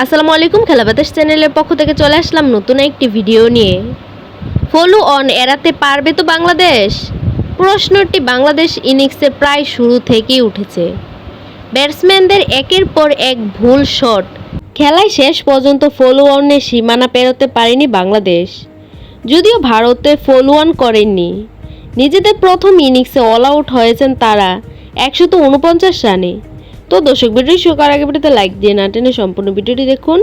আসসালামু আলাইকুম খেলা বাতাস চ্যানেলের পক্ষ থেকে চলে আসলাম নতুন একটি ভিডিও নিয়ে। ফলো অন এড়াতে পারবে তো বাংলাদেশ? প্রশ্নটি বাংলাদেশ ইনিংসে প্রায় শুরু থেকেই উঠেছে। ব্যাটসম্যানদের একের পর এক ভুল শট। খেলায় শেষ পর্যন্ত ফলো অনের সীমানা পেরোতে পারেনি বাংলাদেশ। যদিও ভারতে ফলো অন করেননি। নিজেদের প্রথম ইনিংসে অল আউট হয়েছেন তারা একশত উনপঞ্চাশ রানে। তো দর্শক ভিডিও শুরু করার আগে ভিডিওতে লাইক দিয়ে না টেনে সম্পূর্ণ ভিডিওটি দেখুন।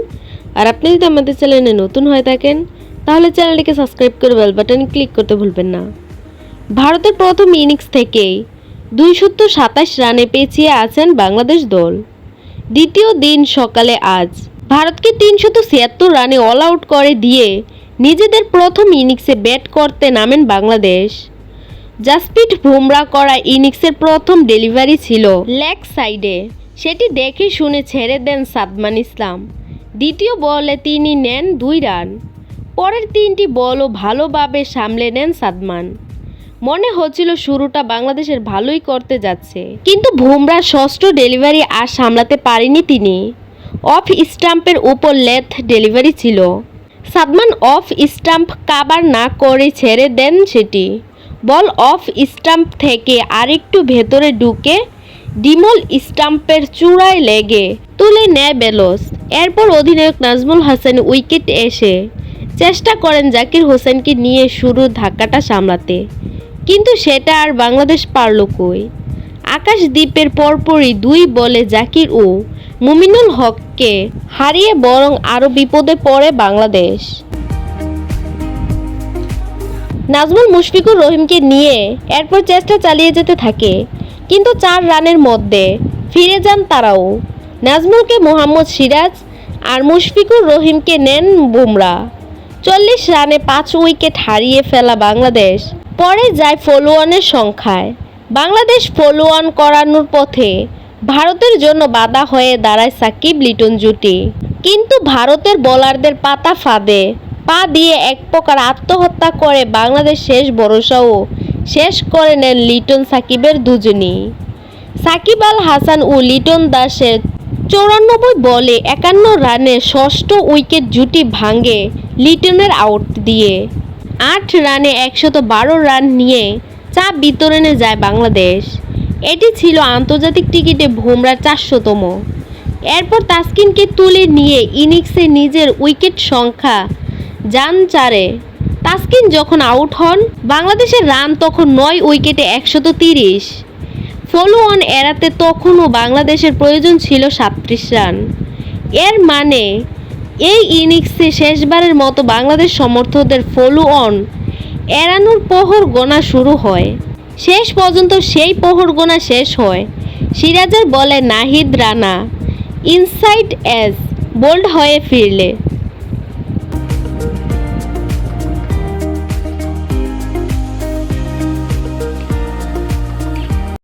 আর আপনি যদি আমাদের চ্যানেলে নতুন হয়ে থাকেন, তাহলে চ্যানেলটিকে সাবস্ক্রাইব করে বেল বাটনে ক্লিক করতে ভুলবেন না। ভারতের প্রথম ইনিংস থেকেই দুইশত সাতাশ রানে পেছিয়ে আছেন বাংলাদেশ দল। দ্বিতীয় দিন সকালে আজ ভারতকে তিনশত ছিয়াত্তর রানে অল আউট করে দিয়ে নিজেদের প্রথম ইনিংসে ব্যাট করতে নামেন বাংলাদেশ। জাসপ্রিট বুমরা করা ইনিংসের প্রথম ডেলিভারি ছিল লেগ সাইডে। সেটি দেখে শুনে ছেড়ে দেন সাদমান ইসলাম। দ্বিতীয় বলে তিনি নেন দুই রান। পরের তিনটি বলও ভালোভাবে সামলে নেন সাদমান। মনে হচ্ছিল শুরুটা বাংলাদেশের ভালোই করতে যাচ্ছে। কিন্তু বুমরার ষষ্ঠ ডেলিভারি আর সামলাতে পারেনি তিনি। অফ স্টাম্পের উপর লেথ ডেলিভারি ছিল। সাদমান অফ স্টাম্প কাবার না করে ছেড়ে দেন সেটি। বল অফ স্টাম্প থেকে আরেকটু ভেতরে ঢুকে ডিমল স্টাম্পের চূড়ায় লেগে তুলে নেয় বেলস। এরপর অধিনায়ক নাজমুল হাসান উইকেট এসে চেষ্টা করেন জাকির হোসেনকে নিয়ে শুরু ধাক্কাটা সামলাতে। কিন্তু সেটা আর বাংলাদেশ পারল কই? আকাশদ্বীপের পরপরই দুই বলে জাকির ও মুমিনুল হককে হারিয়ে বরং আরও বিপদে পড়ে বাংলাদেশ। নাজমুল মুশফিকুর রহিমকে নিয়ে এরপর চেষ্টা চালিয়ে যেতে থাকে কিন্তু চার রানের মধ্যে ফিরে যান তারাও। নাজমুলকে মোহাম্মদ সিরাজ আর মুশফিকুর রহিমকে নেন বুমরা। চল্লিশ রানে পাঁচ উইকেট হারিয়ে ফেলা বাংলাদেশ পরে যায় ফলোয়ানের সংখ্যায়। বাংলাদেশ ফলোয়ান করানোর পথে ভারতের জন্য বাধা হয়ে দাঁড়ায় সাকিব লিটন জুটি। কিন্তু ভারতের বোলারদের পাতা ফাঁদে, পা দিয়ে এক প্রকার আত্মহত্যা করে বাংলাদেশ শেষ ভরসাও শেষ করে নেন লিটন সাকিবের দুজনই। সাকিব আল হাসান ও লিটন দাসের চৌরানব্বই বলে একান্ন রানে ষষ্ঠ উইকেট জুটি ভাঙে লিটনের আউট দিয়ে। আট রানে একশত বারো রান নিয়ে চাপ বিতরণে যায় বাংলাদেশ। এটি ছিল আন্তর্জাতিক টিকিটে ভোমরা চারশোতম। এরপর তাসকিনকে তুলে নিয়ে ইনিংসে নিজের উইকেট সংখ্যা যান চারে তাসকিন যখন আউট হন, বাংলাদেশের রান তখন নয় উইকেটে একশত তিরিশ। ফলো অন এড়াতে তখনও বাংলাদেশের প্রয়োজন ছিল সাতত্রিশ রান। এর মানে এই ইনিংসে শেষবারের মতো বাংলাদেশ সমর্থকদের ফলো অন এড়ানোর প্রহর গোনা শুরু হয়। শেষ পর্যন্ত সেই প্রহর গোনা শেষ হয়। সিরাজের বলে Nahid Rana, inside edge bowled হয়ে ফিরলে।